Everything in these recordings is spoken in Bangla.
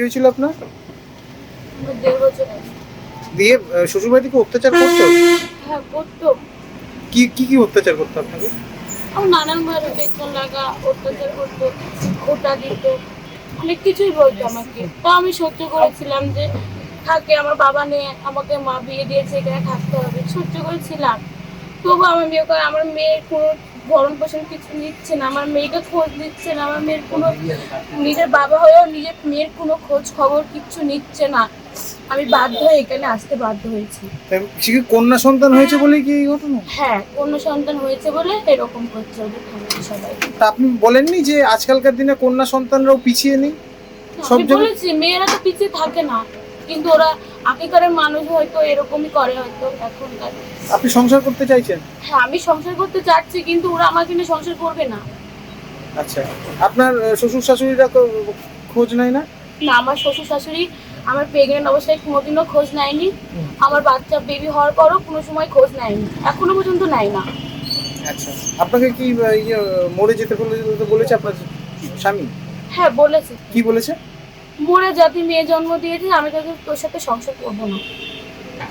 বিয়ে হয়েছিল আপনার। দিয়ে শ্বশুর বাড়ি থেকে অত্যাচার করতো? হ্যাঁ করতো। কি কি কি অত্যাচার করতো আপনাকে? আমার নানান ভাবে বেতন লাগা অত্যাচার করতো ওটা দিত অনেক কিছুই বলতো আমাকে। তো আমি সহ্য করেছিলাম যে থাকে আমার বাবা নেই আমাকে মা বিয়ে দিয়েছে এখানে থাকতে হবে। সহ্য করেছিলাম। তবু আমার মেয়ে করে আমার মেয়ের কোনো ভরণ পোষণ কিছু নিচ্ছে না আমার মেয়েকে খোঁজ নিচ্ছে না আমার মেয়ের কোনো নিজের বাবা হয়েও নিজের মেয়ের কোনো খোঁজ খবর কিচ্ছু নিচ্ছে না। আমি বাধ্য হয়ে এখানে আসতে বাধ্য হয়েছি। সে কি কন্যা সন্তান হয়েছে বলে কি এই ঘটনা? হ্যাঁ কন্যা সন্তান হয়েছে বলে এরকম করছে ওদের ফ্যামিলি সবাই। তা আপনি বলেননি যে আজকালকার দিনে কন্যা সন্তানরাও পিছিয়ে নেই? সব বলেছি মেয়েরা তো পিছিয়ে থাকে না। কিন্তু ওরা আগেকারের মানুষ হয়তো এরকমই করে হয়তো এখনকার। আপনি সংসার করতে চাইছেন? হ্যাঁ আমি সংসার করতে চাচ্ছি কিন্তু ওরা আমাকে নিয়ে সংসার করবে না। আচ্ছা আপনার শ্বশুর শাশুড়িরা তো খোঁজ নেয় না? না আমার শ্বশুর শাশুড়ি আমার প্রেগনেন্ট অবস্থায় কোনোদিনও খোঁজ নেয়নি। আমার বাচ্চা বেবি হওয়ার পরও কোনো সময় খোঁজ নেয়নি। এখনও পর্যন্ত নেয় না। আচ্ছা আপনাকে কি আহ, ইয়ে মরে যেতে বলে বলেছে আপনার স্বামী? হ্যাঁ বলেছে। কি বলেছে? মরে জাতি মেয়ে জন্ম দিয়েছে আমি তোকে তোর সাথে সংসার করব না।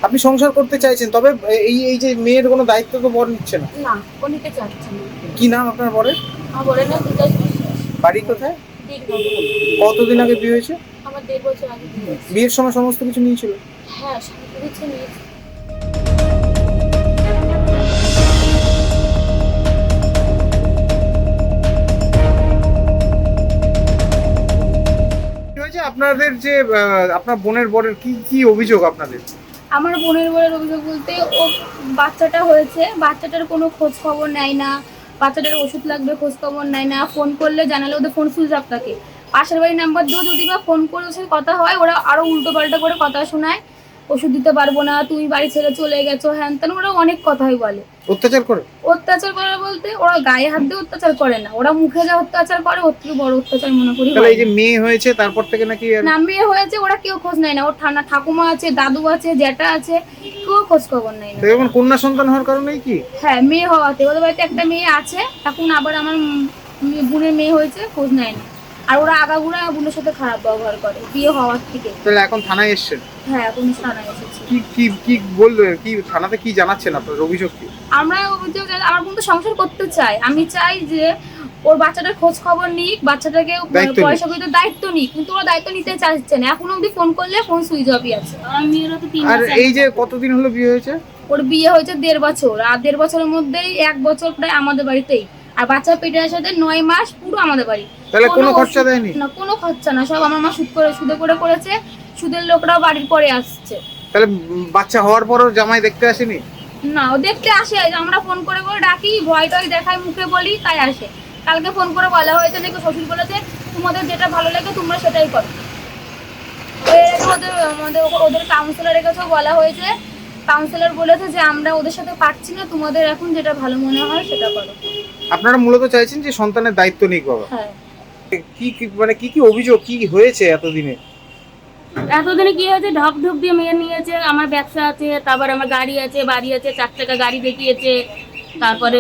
আপনি সংসার করতে চাইছেন তবে এই এই যে মেয়ের কোনো দায়িত্ব তো বড় নিচ্ছে না। না ও নিতে চাচ্ছে না। কি নাম আপনার বরের? আমার বলে না বিকাশ বিশ্বাস। বাড়ি কোথায়। কতদিন আগে বিয়ে হয়েছে? আমার দেড় বছর আগে বিয়ে বিয়ের সময় সমস্ত কিছু নিয়েছিল? হ্যাঁ সমস্ত কিছু নিয়েছি। আপনাদের যে আপনার বোনের বরের কি কি অভিযোগ আপনাদের? আমার বোনের বরের অভিযোগ বলতে, ও বাচ্চাটা হয়েছে, বাচ্চাটার কোনো খোঁজ খবর নেয় না, বাচ্চাটার ওষুধ লাগবে, খোঁজ খবর নেয় না, ফোন করলে জানালে ওদের ফোন সুইচ অফ থাকে পাশের বাড়ির নাম্বার দিয়েও যদি বা ফোন করে ওর সাথে কথা হয়, ওরা আরও উল্টো পাল্টা করে কথা শোনায়। ওষুধ দিতে পারব না তুমি বাড়ি ছেড়ে চলে গেছো হ্যান তেন ওরা অনেক কথাই বলে। অত্যাচার করে? অত্যাচার করে বলতে ওরা গায়ে হাত দিয়ে অত্যাচার করে না ওরা মুখে যা অত্যাচার করে ওর থেকে বড় অত্যাচার মনে করি তাহলে এই যে মেয়ে হয়েছে তারপর থেকে নাকি না মেয়ে হয়েছে ওরা কেউ খোঁজ নেয় না ওর ঠান্ডা ঠাকুমা আছে দাদু আছে জ্যাঠা আছে কেউ খোঁজ খবর নেয় না। এখন কন্যা সন্তান হওয়ার কারণে কি? হ্যাঁ মেয়ে হওয়াতে ওদের বাড়িতে একটা মেয়ে আছে এখন আবার আমার বোনের মেয়ে হয়েছে খোঁজ নেয় না। আর ওরা আগাগুড়া বোনের সাথে খারাপ ব্যবহার করে বিয়ে হওয়ার থেকে। তাহলে এখন থানায় এসছেন হ্যাঁ এখন থানায় এসেছে। কি কি কি বলল? কি থানাতে কি জানাচ্ছেন আপনার? অভিযোগ কি? আমরা অভিযোগ আমার বোন তো সংসার করতে চাই আমি চাই যে ওর বাচ্চাটার খোঁজ খবর নিক বাচ্চাটাকে পয়সা করে দায়িত্ব নিক। কিন্তু ওরা দায়িত্ব নিতে চাচ্ছে না। এখন অবধি ফোন করলে ফোন সুইচ অফই আছে। তো তিন আর এই যে কতদিন হলো বিয়ে হয়েছে? ওর বিয়ে হয়েছে দেড় বছর। আর দেড় বছরের মধ্যেই এক বছর প্রায় আমাদের বাড়িতেই। আর বাচ্চা পেটে আসাতে নয় মাস পুরো আমাদের বাড়ি। তাহলে কোনো কোনো খরচা দেয়নি? না কোনো খরচা না সব আমার মা সুদ করে সুদে করে করেছে সুদের লোকরাও বাড়ির পরে আসছে। তাহলে বাচ্চা হওয়ার পরও জামাই দেখতে আসেনি? না ও দেখতে আসে আমরা ফোন করে করে ডাকি ভয় টয় দেখাই মুখে বলি তাই আসে। কালকে ফোন করে বলা হয়েছে নাকি শ্বশুর বলেছে তোমাদের যেটা ভালো লাগে তোমরা সেটাই করো। ওদের আমাদের ওদের কাউন্সিলরের কাছেও বলা হয়েছে। কাউন্সিলর বলেছে যে আমরা ওদের সাথে পারছি না তোমাদের এখন যেটা ভালো মনে হয় সেটা করো। আপনারা মূলত চাইছেন যে সন্তানের দায়িত্ব নিক বাবা। হ্যাঁ। কি কি মানে কি কি অভিযোগ কি হয়েছে এতদিনে? এতদিনে কি হয়েছে? ঢপ ঢপ দিয়ে মেয়ে নিয়েছে আমার ব্যবসা আছে তারপর আমার গাড়ি আছে বাড়ি আছে চার চাকা গাড়ি দেখিয়েছে তারপরে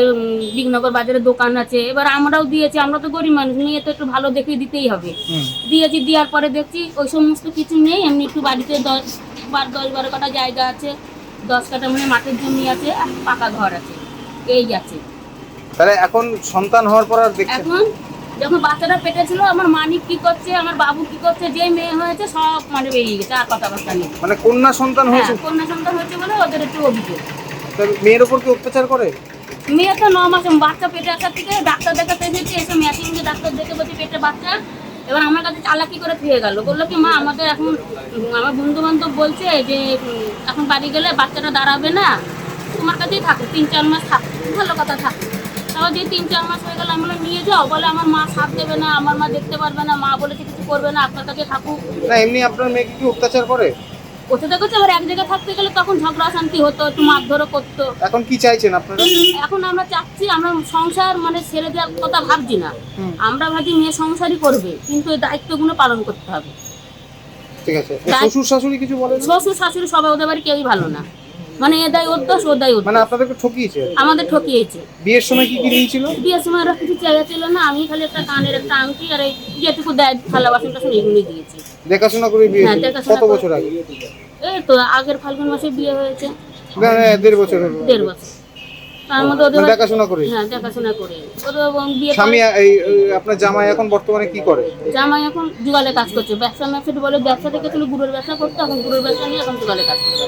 দিগনগর বাজারে দোকান আছে। এবার আমরাও দিয়েছি আমরা তো গরিব মানুষ মেয়ে তো একটু ভালো দেখে দিতেই হবে। দিয়েছি দেওয়ার পরে দেখছি ওই সমস্ত কিছু নেই এমনি একটু বাড়িতে দশ বার দশ বারো কাটা জায়গা আছে দশ কাটা মানে মাঠের জমি আছে আর পাকা ঘর আছে এই আছে। তাহলে এখন সন্তান হওয়ার পর আর দেখছেন? এখন যখন বাচ্চাটা পেটে ছিল আমার মানিক কি করছে আমার বাবু কি করছে যে মেয়ে হয়েছে সব মানে বেরিয়ে গেছে আর কথা কথাবার্তা নেই। মানে কন্যা সন্তান হ্যাঁ হয়েছে? কন্যা সন্তান হয়েছে বলে ওদের একটু অভিযোগ। তাহলে মেয়ের উপর কি অত্যাচার করে? মেয়ে তো ন মাস বাচ্চা পেটে আসার থেকে ডাক্তার দেখাতে এসেছে এসে যে ডাক্তার দেখে বলছে পেটে বাচ্চা। এবার আমার কাছে চালাকি করে ফিরে গেল। বলল কি মা আমাদের এখন উম, আমার বন্ধু বান্ধব বলছে যে উম, এখন বাড়ি গেলে বাচ্চাটা দাঁড়াবে না। তোমার কাছেই থাকো তিন চার মাস থাকো ভালো কথা থাকো তারপর যে তিন চার মাস হয়ে গেল আমি বললাম, নিয়ে যাও। বলে আমার মা সাথ দেবে না আমার মা দেখতে পারবে না মা বলেছে কিছু করবে না আপনার কাছে থাকুক। না এমনি আপনার মেয়েকে কি অত্যাচার করে? কোথা থেকে আবার এক জায়গায় থাকতে গেলে তখন ঝগড়া শান্তি হতো একটু মারধরও করতো। এখন কি চাইছেন আপনারা? এখন আমরা চাচ্ছি আমরা সংসার মানে ছেড়ে দেওয়ার কথা ভাবছি না। আমরা ভাবছি মেয়ে সংসারই করবে কিন্তু এই দায়িত্বগুলো পালন করতে হবে। ঠিক আছে। শ্বশুর শাশুড়ি কিছু শ্বশুর শাশুড়ি সবাই ওদের বাড়ি কেউই ভালো না। মানে এ দেয় ওর দোষ ও দেয় ওর মানে আপনাদেরকে ঠকিয়েছে? আমাদের ঠকিয়েছে। বিয়ের সময় কি কি দিয়েছিল বিয়ের সময় ওরা কিছু চাইয়া ছিল না আমি খালি একটা কানের একটা আংটি আর এই যেটুকু দেয় থালা বাসন টাসন এগুলোই দিয়েছি। দেখাশোনা করে বিয়ে হ্যাঁ, দেখাশোনা কত বছর আগে? এই তো আগের ফাল্গুন মাসে বিয়ে হয়েছে। না, না, দেড় বছর। দেড় বছর। তার মধ্যে ওদের মানে দেখাশোনা করে? হ্যাঁ দেখাশোনা করে। ওদের বিয়ে স্বামী এই এই, আপনার জামাই এখন বর্তমানে কি করে? জামাই এখন জুগালে কাজ করছে। ব্যবসা বলে ব্যবসা থেকে ছিল গুড়ের ব্যবসা করতো এখন গুড়ের ব্যবসা নিয়ে এখন জুগালে কাজ করে